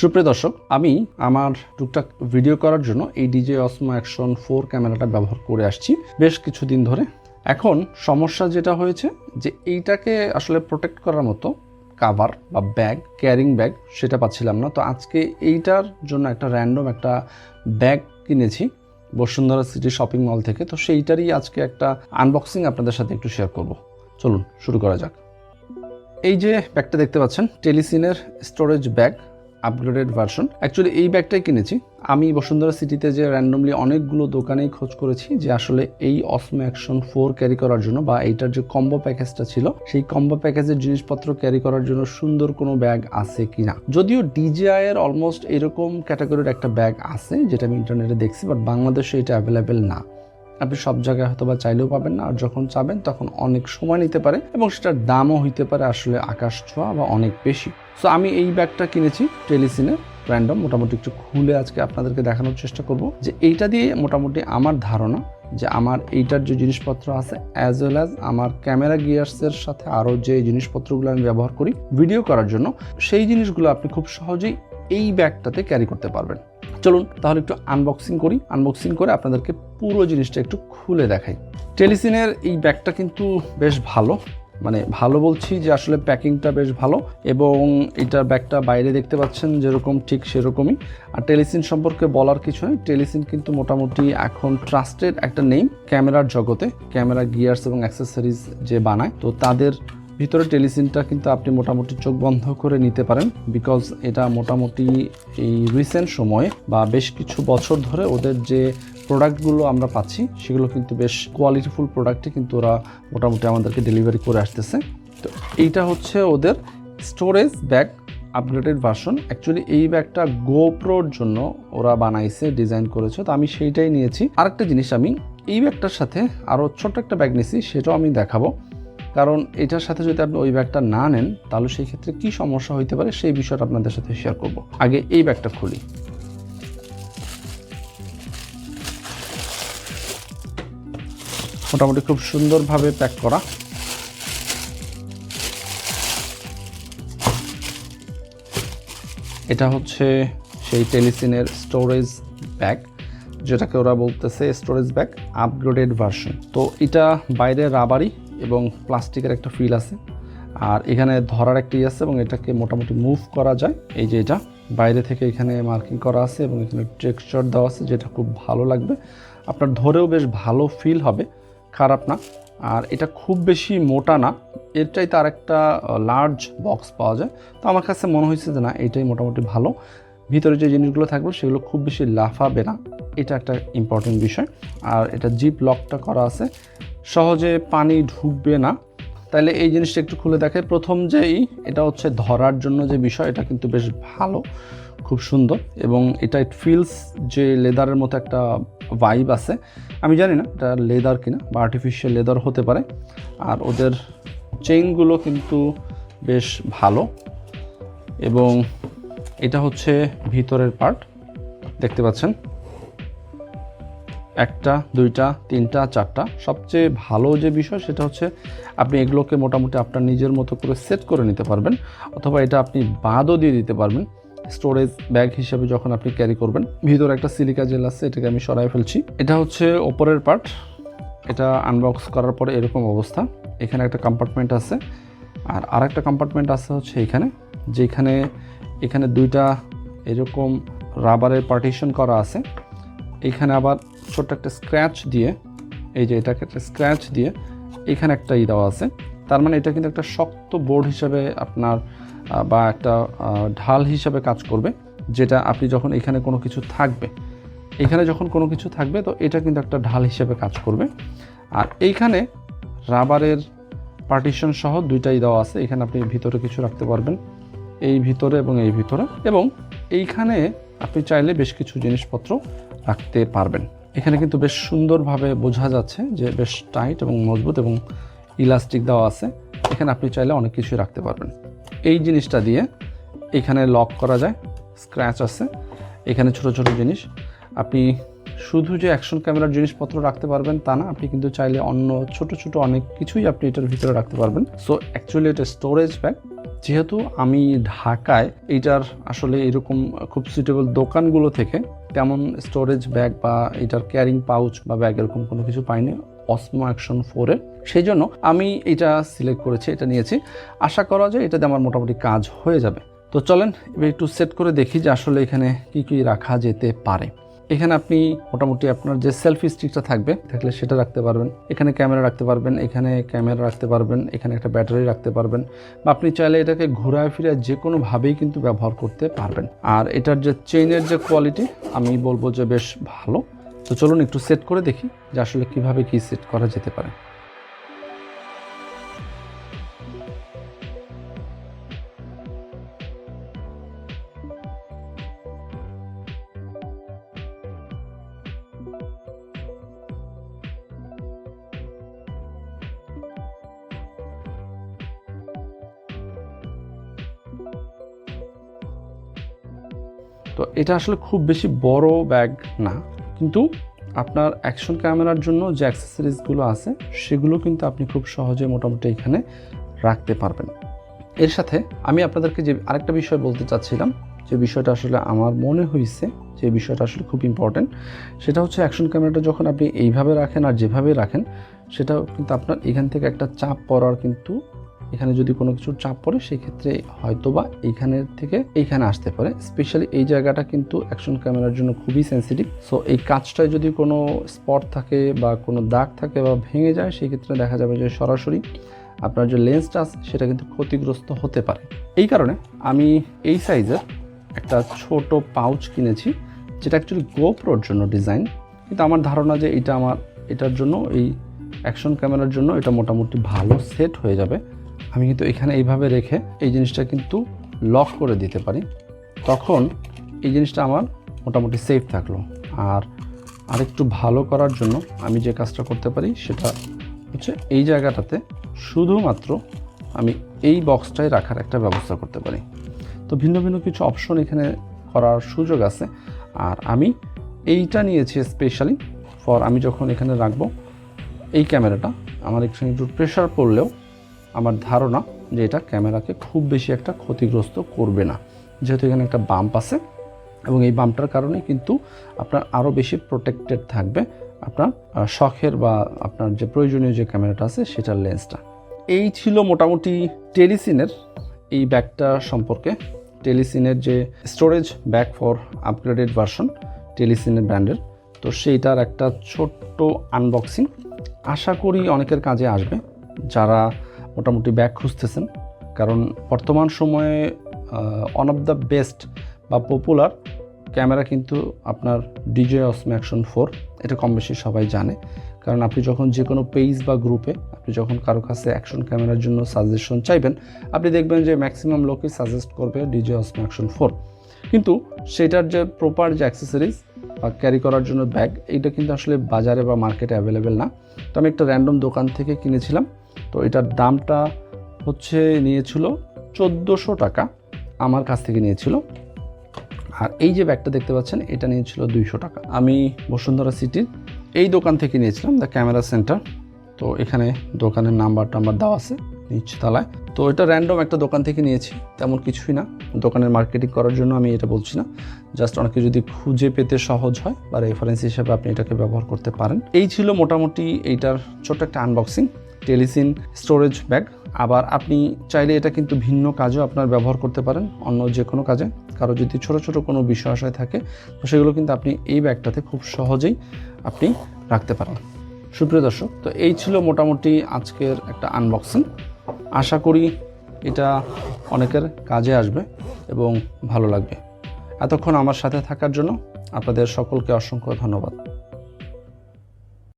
সুপ্রিয় দর্শক, আমি আমার টুকটাক ভিডিও করার জন্য এই ডিজে অসমো অ্যাকশন ফোর ক্যামেরাটা ব্যবহার করে আসছি বেশ কিছুদিন ধরে। এখন সমস্যা যেটা হয়েছে যে এইটাকে আসলে প্রোটেক্ট করার মতো কাভার বা ব্যাগ ক্যারিং ব্যাগ সেটা পাচ্ছিলাম না। তো আজকে এইটার জন্য একটা র্যান্ডম একটা ব্যাগ কিনেছি বসুন্ধরা সিটি শপিং মল থেকে। তো সেইটারই আজকে একটা আনবক্সিং আপনাদের সাথে একটু শেয়ার করব। চলুন, শুরু করা যাক। এই যে ব্যাগটা দেখতে পাচ্ছেন টেলিসিনের storage bag upgraded version actually এই ব্যাগটাই কিনেছি। আমি বসুন্ধরা সিটিতে যে র্যান্ডমলি অনেকগুলো দোকানেই খোঁজ করেছি যে আসলে এই অসমো অ্যাকশন ফোর ক্যারি করার জন্য বা এইটার যে কম্বো প্যাকেজটা ছিল, সেই কম্বো প্যাকেজের জিনিসপত্র ক্যারি করার জন্য সুন্দর কোনো ব্যাগ আছে কিনা। যদিও ডিজিআই এর অলমোস্ট এরকম ক্যাটাগরির একটা ব্যাগ আছে, যেটা আমি ইন্টারনেটে দেখছি বাট বাংলাদেশে এটা অ্যাভেলেবেল না। আপনি সব জায়গায় হয়তো বা চাইলেও পাবেন না, আর যখন চাবেন তখন অনেক সময় নিতে পারে এবং সেটার দামও হইতে পারে আসলে আকাশ ছোঁয়া বা অনেক বেশি। সো আমি এই ব্যাগটা কিনেছি টেলিসিনে র্যান্ডম মোটামুটি একটু খুলে আজকে আপনাদেরকে দেখানোর চেষ্টা করব যে এইটা দিয়ে মোটামুটি আমার ধারণা যে আমার এইটার যে জিনিসপত্র আছে অ্যাজ ওয়েল অ্যাজ আমার ক্যামেরা গিয়ার্সের সাথে আরও যে জিনিসপত্রগুলো আমি ব্যবহার করি ভিডিও করার জন্য, সেই জিনিসগুলো আপনি খুব সহজেই এই ব্যাগটাতে ক্যারি করতে পারবেন। চলুন তাহলে একটু আনবক্সিং করি। আনবক্সিং করে আপনাদেরকে পুরো জিনিসটা একটু খুলে দেখাই। টেলিসিনের এই ব্যাগটা কিন্তু বেশ ভালো। মানে ভালো বলছি যে আসলে প্যাকিংটা বেশ ভালো এবং এটার ব্যাগটা বাইরে দেখতে পাচ্ছেন যেরকম ঠিক সেরকমই। আর টেলিসিন সম্পর্কে বলার কিছু নেই। টেলিসিন কিন্তু মোটামুটি এখন ট্রাস্টেড একটা নেম ক্যামেরার জগতে। ক্যামেরা গিয়ার্স এবং অ্যাক্সেসরিজ যে বানায়, তো তাদের ভিতরে টেলিসিনটা কিন্তু আপনি মোটামুটি চোখ বন্ধ করে নিতে পারেন বিকজ এটা মোটামুটি এই রিসেন্ট সময়ে বা বেশ কিছু বছর ধরে ওদের যে প্রোডাক্টগুলো আমরা পাচ্ছি, সেগুলো কিন্তু বেশ কোয়ালিটিফুল প্রোডাক্টই কিন্তু ওরা মোটামুটি আমাদেরকে ডেলিভারি করে আসতেছে। তো এইটা হচ্ছে ওদের storage bag upgraded version actually এই ব্যাগটা গোপ্রোর জন্য ওরা বানাইছে ডিজাইন করেছে, তো আমি সেইটাই নিয়েছি। আরেকটা জিনিস আমি এই ব্যাগটার সাথে আরও ছোট্ট একটা ব্যাগ নিয়েছি, সেটাও আমি দেখাবো। কারণ এটার সাথে যদি আপনি ওই ব্যাগটা না নেন, তাহলে সেই ক্ষেত্রে কি সমস্যা হইতে পারে সেই বিষয়টা আপনাদের সাথে শেয়ার করব। আগে এই ব্যাগটা খুলি। মোটামুটি খুব সুন্দরভাবে প্যাক করা। এটা হচ্ছে সেই টেলিসিনের স্টোরেজ ব্যাগ যেটাকে ওরা বলতেছে স্টোরেজ ব্যাগ আপগ্রেডেড ভার্সন তো এটা বাইরে রাবারই এবং প্লাস্টিকের একটা ফিল আছে। আর এখানে ধরার একটা ইয়ে আছে এবং এটাকে মোটামুটি মুভ করা যায়। এই যে এটা বাইরে থেকে এখানে মার্কিং করা আছে এবং এখানে টেক্সচার দেওয়া আছে যেটা খুব ভালো লাগবে। আপনার ধরেও বেশ ভালো ফিল হবে, খারাপ না। আর এটা খুব বেশি মোটা না, এর চাইতে আর একটা লার্জ বক্স পাওয়া যায়। তো আমার কাছে মনে হয়েছে যে না, এটাই মোটামুটি ভালো। ভিতরে যে জিনিসগুলো থাকবে সেগুলো খুব বেশি লাফাবে না। এটা একটা ইম্পর্টেন্ট বিষয়। আর এটা জিপ লকটা করা আছে। সহজে পানি ঢুকবে না। তাহলে এই জিনিসটা একটু খুলে দেখে। প্রথম যেই, এটা হচ্ছে ধরার জন্য যে বিষয়, এটা কিন্তু বেশ ভালো, খুব সুন্দর এবং এটা ইট ফিলস যে লেদারের মতো একটা ভাইব আছে। আমি জানি না এটা লেদার কিনা বা আর্টিফিশিয়াল লেদার হতে পারে। আর ওদের চেইনগুলো কিন্তু বেশ ভালো এবং এটা হচ্ছে ভিতরের পার্ট দেখতে পাচ্ছেন? একটা, দুইটা, তিনটা, চারটা। সবচেয়ে ভালো যে বিষয় সেটা হচ্ছে আপনি এগুলোকে মোটামুটি আপনার নিজের মতো করে সেট করে নিতে পারবেন, অথবা এটা আপনি বাদও দিয়ে দিতে পারবেন। স্টোরেজ ব্যাগ হিসেবে যখন আপনি ক্যারি করবেন, ভিতরে একটা সিলিকা জেল আছে, এটাকে আমি সরাই ফেলছি। এটা হচ্ছে ওপরের পার্ট। এটা আনবক্স করার পরে এরকম অবস্থা। এখানে একটা কম্পার্টমেন্ট আছে। আর আরেকটা কম্পার্টমেন্ট আছে হচ্ছে এখানে, যেখানে এখানে দুইটা এরকম রাবারের পার্টিশন করা আছে। এখানে আবার ছোট্ট একটা স্ক্র্যাচ দিয়ে, এই যে এটাকে একটা স্ক্র্যাচ দিয়ে এখানে একটা ই দেওয়া আছে। তার মানে এটা কিন্তু একটা শক্ত বোর্ড হিসাবে আপনার বা একটা ঢাল হিসাবে কাজ করবে, যেটা আপনি যখন এখানে কোনো কিছু থাকবে, এখানে যখন কোনো কিছু থাকবে, তো এটা কিন্তু একটা ঢাল হিসেবে কাজ করবে। আর এইখানে রাবারের পার্টিশন সহ দুইটাই দেওয়া আছে, এখানে আপনি ভিতরে কিছু রাখতে পারবেন, এই ভিতরে এবং এই ভিতরে। এবং এইখানে আপনি চাইলে বেশ কিছু জিনিসপত্র রাখতে পারবেন। এখানে কিন্তু বেশ সুন্দরভাবে বোঝা যাচ্ছে যে বেশ টাইট এবং মজবুত এবং ইলাস্টিক দেওয়া আছে। এখানে আপনি চাইলে অনেক কিছুই রাখতে পারবেন। এই জিনিসটা দিয়ে এখানে লক করা যায়, স্ক্র্যাচ আছে। এখানে ছোট ছোট জিনিস। আপনি শুধু যে অ্যাকশন ক্যামেরার জিনিসপত্র রাখতে পারবেন তা না, আপনি কিন্তু চাইলে অন্য ছোট ছোট অনেক কিছুই আপনি এটার ভিতরে রাখতে পারবেন। সো অ্যাকচুয়ালি এটা স্টোরেজ ব্যাগ যেহেতু আমি ঢাকায় এইটার আসলে এরকম খুব সুইটেবল দোকানগুলো থেকে তেমন স্টোরেজ ব্যাগ বা এটার ক্যারিং পাউচ বা ব্যাগ এরকম কোনো কিছু পাইনি অসমো অ্যাকশন ফোরের সেই জন্য আমি এটা সিলেক্ট করেছি, এটা নিয়েছি। আশা করা যায় এটাতে আমার মোটামুটি কাজ হয়ে যাবে। তো চলেন, এবার একটু সেট করে দেখি যে আসলে এখানে কি কি রাখা যেতে পারে। এখানে আপনি মোটামুটি আপনার যে সেলফি স্টিকটা থাকবে, থাকলে সেটা রাখতে পারবেন। এখানে ক্যামেরা রাখতে পারবেন, এখানে ক্যামেরা রাখতে পারবেন, এখানে একটা ব্যাটারি রাখতে পারবেন বা আপনি চাইলে এটাকে ঘোরায় ফিরে যে কোনোভাবেই কিন্তু ব্যবহার করতে পারবেন। আর এটার যে চেইনের যে কোয়ালিটি আমি বলব যে বেশ ভালো। তো চলুন একটু সেট করে দেখি যে আসলে কীভাবে কী সেট করা যেতে পারে। তো এটা আসলে খুব বেশি বড় ব্যাগ না। কিন্তু আপনার অ্যাকশন ক্যামেরার জন্য যে অ্যাক্সেসরিজগুলো আছে, সেগুলো কিন্তু আপনি খুব সহজে মোটামুটি এখানে রাখতে পারবেন। এর সাথে আমি আপনাদেরকে যে আরেকটা বিষয় বলতে চাচ্ছিলাম, যে বিষয়টা আসলে আমার মনে হয়েছে যে বিষয়টা আসলে খুব ইম্পর্ট্যান্ট সেটা হচ্ছে অ্যাকশন ক্যামেরাটা যখন আপনি এইভাবে রাখেন আর যেভাবে রাখেন, সেটাও কিন্তু আপনার এখান থেকে একটা চাপ পড়ার কিন্তু এখানে যদি কোনো কিছুর চাপ পড়ে সেই ক্ষেত্রে হয়তো বা এইখানের থেকে এইখানে আসতে পারে। স্পেশালি এই জায়গাটা কিন্তু অ্যাকশন ক্যামেরার জন্য খুবই সেন্সিটিভ সো এই কাজটায় যদি কোনো স্পট থাকে বা কোনো দাগ থাকে বা ভেঙে যায় সেই ক্ষেত্রে দেখা যাবে যে সরাসরি আপনার যে লেন্সটা আছে, সেটা কিন্তু ক্ষতিগ্রস্ত হতে পারে। এই কারণে আমি এই সাইজের একটা ছোট পাউচ কিনেছি, যেটা অ্যাকচুয়ালি গোপ্রোর জন্য ডিজাইন কিন্তু আমার ধারণা যে এটা আমার, এটার জন্য, এই অ্যাকশন ক্যামেরার জন্য এটা মোটামুটি ভালো সেট হয়ে যাবে। আমি কিন্তু এখানে এইভাবে রেখে এই জিনিসটা কিন্তু লক করে দিতে পারি। তখন এই জিনিসটা আমার মোটামুটি সেফ থাকল। আর আরেকটু ভালো করার জন্য আমি যে কাজটা করতে পারি সেটা হচ্ছে এই জায়গাটাতে শুধুমাত্র আমি এই বক্সটাই রাখার একটা ব্যবস্থা করতে পারি। তো ভিন্ন ভিন্ন কিছু অপশন এখানে করার সুযোগ আছে। আর আমি এইটা নিয়েছি স্পেশালি ফর আমি যখন এখানে রাখব, এই ক্যামেরাটা আমার এখানে একটু প্রেশার পড়লেও আমার ধারণা যে এটা ক্যামেরাকে খুব বেশি একটা ক্ষতিগ্রস্ত করবে না। যেহেতু এখানে একটা বাম্প আছে এবং এই বাম্পটার কারণে কিন্তু আপনার আরও বেশি প্রোটেক্টেড থাকবে আপনার শখের বা আপনার যে প্রয়োজনীয় যে ক্যামেরাটা আছে সেটার লেন্সটা এই ছিল মোটামুটি টেলিসিনের এই ব্যাগটা সম্পর্কে। টেলিসিনের যে storage bag for upgraded version টেলিসিনের ব্র্যান্ডের। তো সেইটার একটা ছোট্ট আনবক্সিং আশা করি অনেকের কাজে আসবে। যারা মোটামুটি ব্যাগ খুঁজতেছেন। কারণ বর্তমান সময়ে ওয়ান অফ দ্য বেস্ট বা পপুলার ক্যামেরা কিন্তু আপনার ডিজে অসম্যাকশন ফোর এটা কম বেশি সবাই জানে। কারণ আপনি যখন যে কোনো পেজ বা গ্রুপে আপনি যখন কারও কাছে অ্যাকশন ক্যামেরার জন্য সাজেশন চাইবেন, আপনি দেখবেন যে ম্যাক্সিমাম লোকই সাজেস্ট করবে ডিজে অসম্যাকশন ফোর কিন্তু সেটার যে প্রপার যে অ্যাক্সেসরিজ বা ক্যারি করার জন্য ব্যাগ এইটা কিন্তু আসলে বাজারে বা মার্কেটে অ্যাভেলেবেল না। তো আমি একটা র্যান্ডম দোকান থেকে কিনেছিলাম। তো এটার দামটা হচ্ছে নিয়েছিল চোদ্দোশো টাকা, আমার কাছ থেকে নিয়েছিল। আর এই যে ব্যাগটা দেখতে পাচ্ছেন, এটা নিয়েছিল দুইশো টাকা। আমি বসুন্ধরা সিটির এই দোকান থেকে নিয়েছিলাম, দ্য ক্যামেরা সেন্টার। তো এখানে দোকানের নাম্বার টাম্বার দেওয়া আছে নিচে তলায়। তো এটা র্যান্ডম একটা দোকান থেকে নিয়েছি, তেমন কিছুই না। দোকানের মার্কেটিং করার জন্য আমি এটা বলছি না। জাস্ট অনেকে যদি খুঁজে পেতে সহজ হয় বা রেফারেন্স হিসেবে আপনি এটাকে ব্যবহার করতে পারেন। এই ছিল মোটামুটি এইটার ছোট্ট একটা আনবক্সিং টেলিসিন স্টোরেজ ব্যাগ। আবার আপনি চাইলে এটা কিন্তু ভিন্ন কাজেও আপনার ব্যবহার করতে পারেন, অন্য যে কোনো কাজে। কারও যদি ছোট ছোট কোনো বিষয় আশয় থাকে, তো সেগুলো কিন্তু আপনি এই ব্যাগটাতে খুব সহজেই আপনি রাখতে পারেন। সুপ্রিয় দর্শক, তো এই ছিল মোটামুটি আজকের একটা আনবক্সিং আশা করি এটা অনেকের কাজে আসবে এবং ভালো লাগবে। এতক্ষণ আমার সাথে থাকার জন্য আপনাদের সকলকে অসংখ্য ধন্যবাদ।